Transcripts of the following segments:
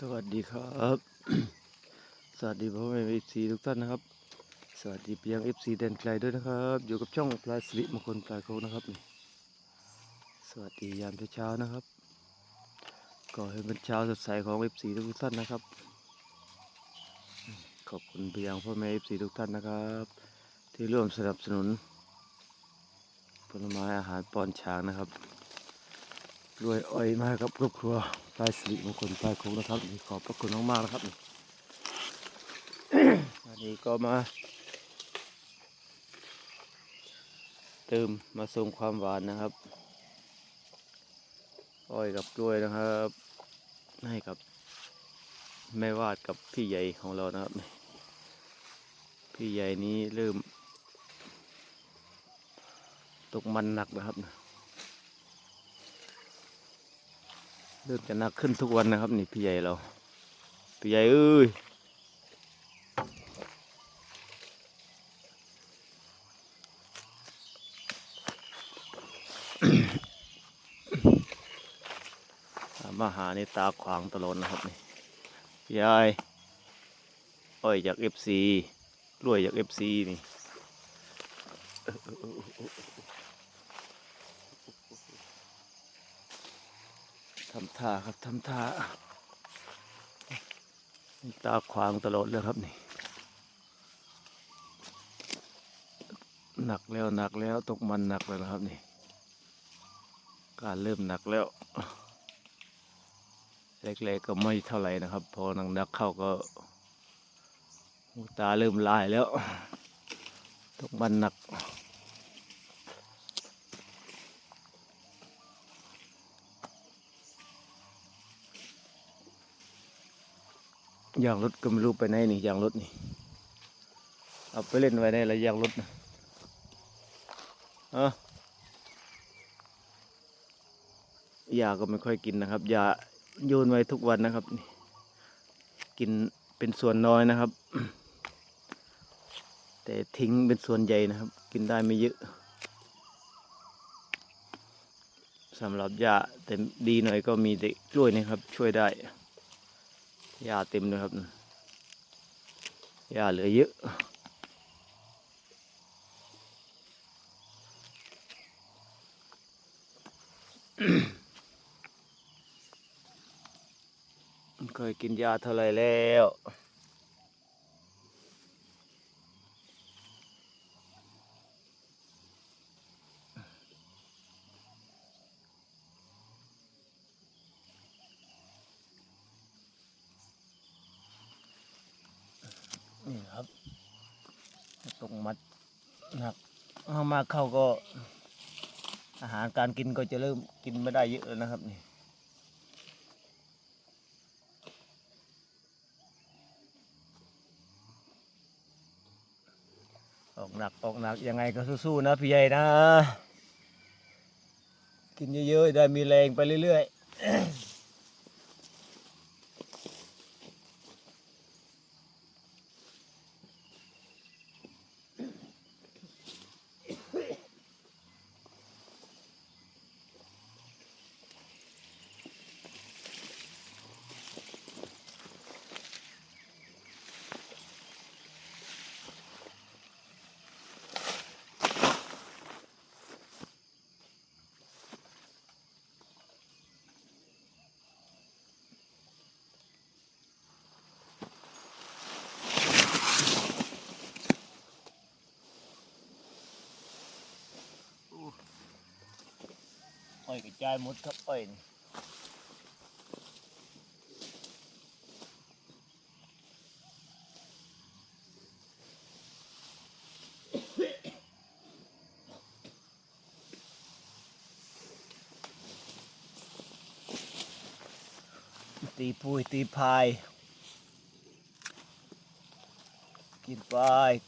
สวัสดีครับ สวัสดีพ่อแม่เอฟซีทุกท่านนะครับ สวัสดีเพียงเอฟซีแดนไกลด้วยนะครับ อยู่กับช่องปลาสิริมงคลปลาโคนะครับนี่สวัสดียามเช้าๆนะครับ ก็ให้เป็นเช้าสดใสของเอฟซีทุกท่านนะครับ ขอบคุณเพียงพ่อแม่เอฟซีทุกท่านนะครับ ที่ร่วมสนับสนุนผลไม้อาหารปอนช้างนะครับรวยอ้อยมากครับครอบครัว ปลายสิริมงคลปลายโค้งนะครับนี่ขอบพระคุณมากๆนะครับนี่อันนี้ก็มา เติมมาส่งความหวานนะครับ อ้อยกับกล้วยนะครับให้กับแม่วาดกับพี่ใหญ่ของเรานะครับนี่พี่ใหญ่นี้เริ่ม ตกมันหนักนะครับ เริ่มจะนักขึ้นทุกวันนะครับ นี่พี่ใหญ่เรา พี่ใหญ่เอ้ยมาหาในตาขวางตลอดนะครับนี่พี่ใหญ่อ้อยจากเอฟซีรวยจากเอฟซีนี่ ทำท่าครับทำท่าตาขวางตลอดเลยครับนี่หนักแล้วหนักแล้วตกมันหนักแล้วนะครับนี่ การเริ่มหนักแล้วเล็กๆก็ไม่เท่าไหร่นะครับ พอหนักนักเข้าก็ตาเริ่มลายแล้วตกมันหนัก ยางรถก็ไม่รู้ไปไหนนี่ยางรถนี่ เอาไปเล่นไว้ในอะไรยางรถนะเออยาก็ไม่ค่อยกินนะครับยาโยนไว้ทุกวันนะครับนี่กินเป็นส่วนน้อยนะครับ แต่ทิ้งเป็นส่วนใหญ่นะครับ กินได้ไม่เยอะสำหรับยาแต่ดีหน่อยก็มีแต่กล้วยนะครับ ช่วยได้ หญ้าเต็มเลยครับหญ้าเหลือเยอะเคยกินยาเท่าไรแล้ว นี่ครับตรงมัดหนักเอามาเข้าก็ อาหารการกินก็จะเริ่มกินไม่ได้เยอะแล้วนะครับนี่ออกหนักออกหนักยังไงก็สู้ๆนะพี่ใหญ่นะ กินเยอะๆได้มีแรงไปเรื่อยๆ อ้อยกระจายหมดครับอ้อยนี่ตีปุยตีพาย กินไป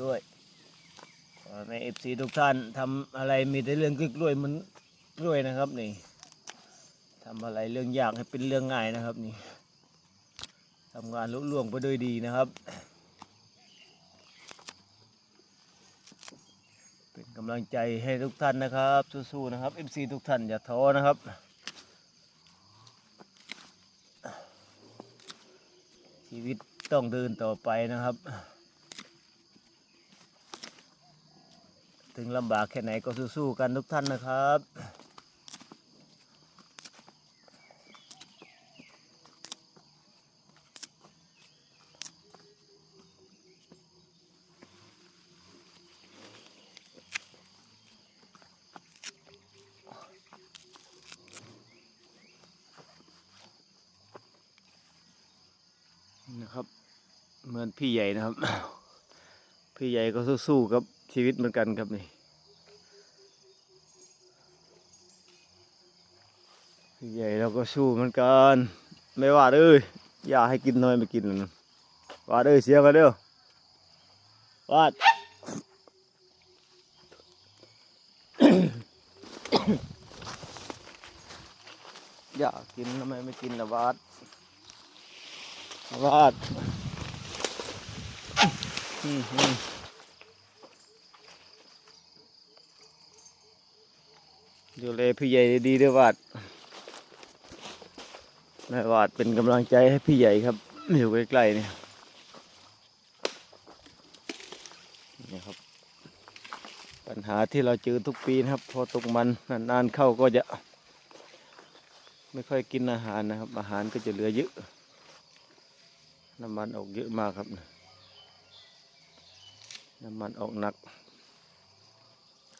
ด้วยขอในเอฟซีทุกท่านทำอะไรมีแต่เรื่องกล้วยมัน ด้วยนะครับนี่ทำอะไรเรื่องยากให้เป็นเรื่องง่ายนะครับนี่ทำงานลุล่วงไปด้วยดีนะครับ เป็นกำลังใจให้ทุกท่านนะครับสู้ๆนะครับ MC ทุกท่านอย่าท้อนะครับชีวิตต้องเดินต่อไปนะครับ ถึงลำบากแค่ไหนก็สู้ๆกันทุกท่านนะครับ เหมือนพี่ใหญ่นะครับ พี่ใหญ่ก็สู้ๆกับชีวิตเหมือนกันครับนี่พี่ใหญ่เราก็สู้เหมือนกัน ไม่ว่าเอ้ยอย่าให้กินน้อยไม่กินนะว่าเอ้ยเสียกันเด้อวาดอย่ากินทำไมไม่กินละวาดวาด อืมอืมดูแลพี่ใหญ่ดีด้วยวาดแม่วาดเป็นกำลังใจให้พี่ใหญ่ครับอยู่ใกล้ๆเนี่ยนี่ครับ ปัญหาที่เราเจอทุกปีนะครับ พอตกมันนานๆเข้าก็จะไม่ค่อยกินอาหารนะครับ อาหารก็จะเหลือเยอะน้ำมันออกเยอะมากครับ น้ำมันออกหนัก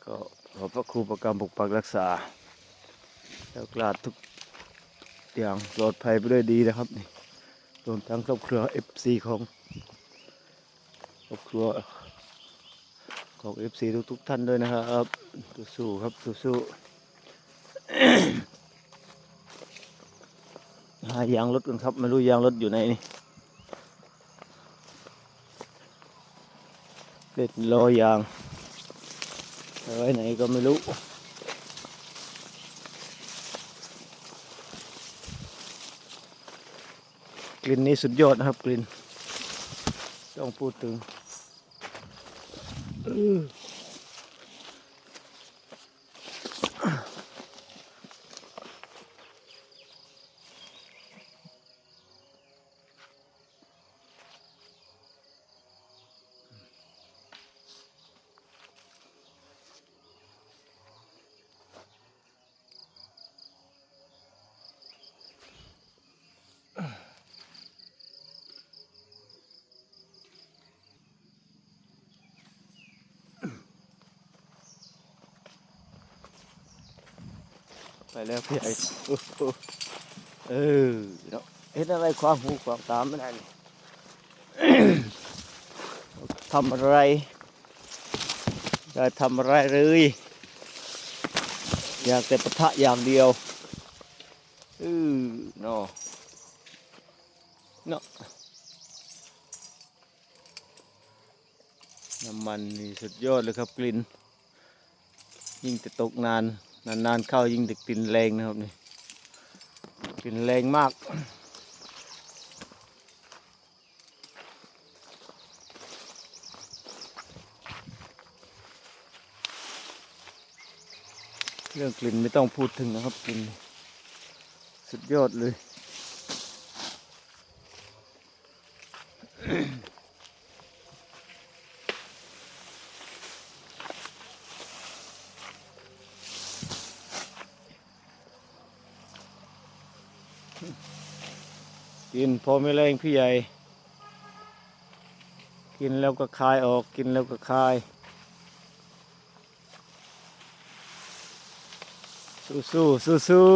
ก็ขอพระครูประกรรมปกปักรักษา แล้วกลาดทุกอย่างปลอดภัยไปด้วยดีนะครับนี่รวมทั้งครอบครัว FC ของครอบครัวของ FC ทุกทุกท่านด้วยนะครับสู้ๆครับสู้ๆหายางรถกันครับไม่รู้ยางรถอยู่ไหนนี่ เด็ดรอยางอาไว้ไหนก็ไม่รู้ กลิ่นนี้สุดยอดนะครับกลิ่น ต้องพูดถึง ไปแล้วพี่ไอ้อื้ออื้อเออเนาะเห็นอะไรความหูความตามไม่ได้นี่ทำอะไรได้ทำอะไรเลยอยากแต่ปะทะอย่างเดียวเออเนาะเนาะน้ำมันนี่สุดยอดเลยครับกลิ่นยิ่งจะตกนาน นานๆเข้ายิ่งดึกตินแรงนะครับนี่ตินแรงมาก เรื่องกลิ่นไม่ต้องพูดถึงนะครับกลิ่นสุดยอดเลย กินพอไม่แรงพี่ใหญ่ กินแล้วก็คายออกกินแล้วก็คาย สู้สู้สู้สู้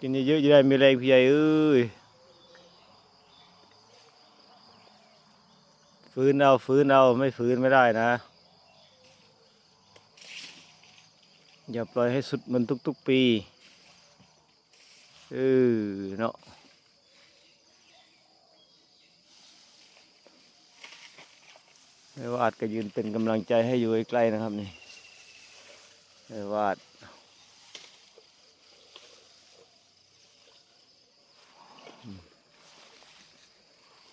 กินเยอะๆจะได้มีแรงพี่ใหญ่เอ้ยฟื้นเอาฟื้นเอาไม่ฟื้นไม่ได้นะ อย่าปล่อยให้สุดมันทุกๆปีเออเนาะไม่วาดก็ยืนเป็นกำลังใจให้อยู่ใกล้ๆนะครับนี่ไม่วาด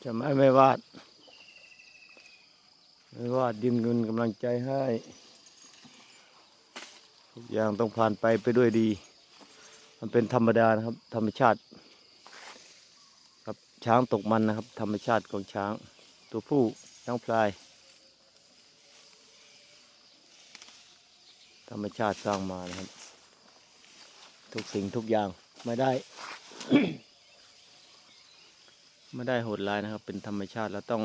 จะไม่ไม่วาด ไม่วาดยืนเงินกำลังใจให้ ทุกอย่างต้องผ่านไปไปด้วยดี มันเป็นธรรมดานะครับ ธรรมชาติ ครับช้างตกมันนะครับ ธรรมชาติของช้าง ตัวผู้ช้างพลาย ธรรมชาติสร้างมานะครับ ทุกสิ่งทุกอย่างไม่ได้ไม่ได้โหดร้ายนะครับ เป็นธรรมชาติแล้วต้อง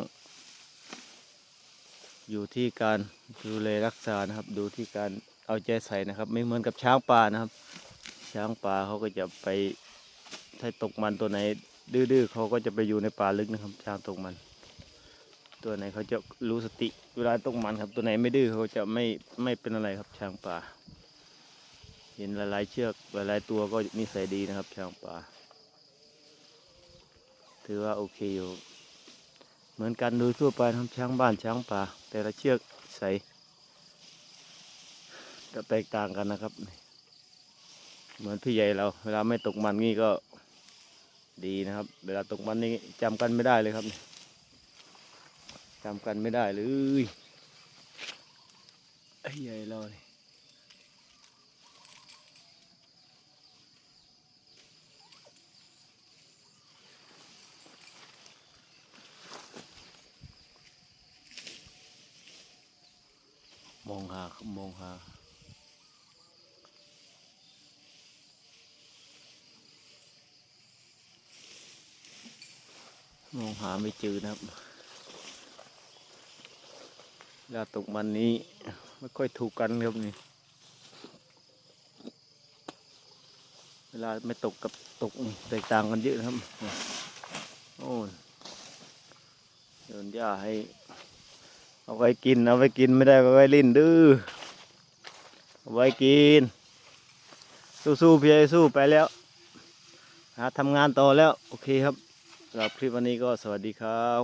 อยู่ที่การดูแลรักษานะครับ ดูที่การ เอาใจใส่นะครับ ไม่เหมือนกับช้างป่านะครับ ช้างป่าเขาก็จะไปถ้าตกมันตัวไหน ดื้อๆเขาก็จะไปอยู่ในป่าลึกนะครับ ช้างตกมัน ตัวไหนเขาจะรู้สติเวลาตกมันครับ ตัวไหนไม่ดื้อเขาจะไม่ไม่เป็นอะไรครับ ช้างป่า เห็นหลายๆเชือกหลายๆตัวก็นิสัยดีนะครับ ช้างป่า ถือว่าโอเคอยู่ เหมือนกันโดยทั่วไปนะครับช้างบ้านช้างป่า แต่ละเชือกใส ก็แตกต่างกันนะครับ เหมือนพี่ใหญ่เรา เวลาไม่ตกมันงี้ก็ดีนะครับ เวลาตกมันนี่จำกันไม่ได้เลยครับจำกันไม่ได้เลยไอ้ใหญ่เรานี่มองหามองหา มองหาไม่เจอนะครับเวลาตกมันนี้ไม่ค่อยถูกกันครับนี่ เวลาไม่ตกกับตกแตกต่างกันเยอะนะครับ โอ้ยโยนหญ้าให้ เอาไว้กิน เอาไว้กินไม่ได้เอาไว้ลิ้นดื้อ เอาไว้กิน สู้ๆพี่ไอ้สู้ไปแล้ว หาทำงานต่อแล้ว โอเคครับ สำหรับคลิปวันนี้ก็สวัสดีครับ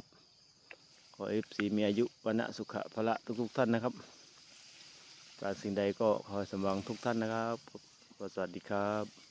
ขอเอฟซีมีอายุวันนะสุขะพละทุกๆท่านนะครับการสิ่งใดก็ขอสมหวังทุกท่านนะครับ สวัสดีครับ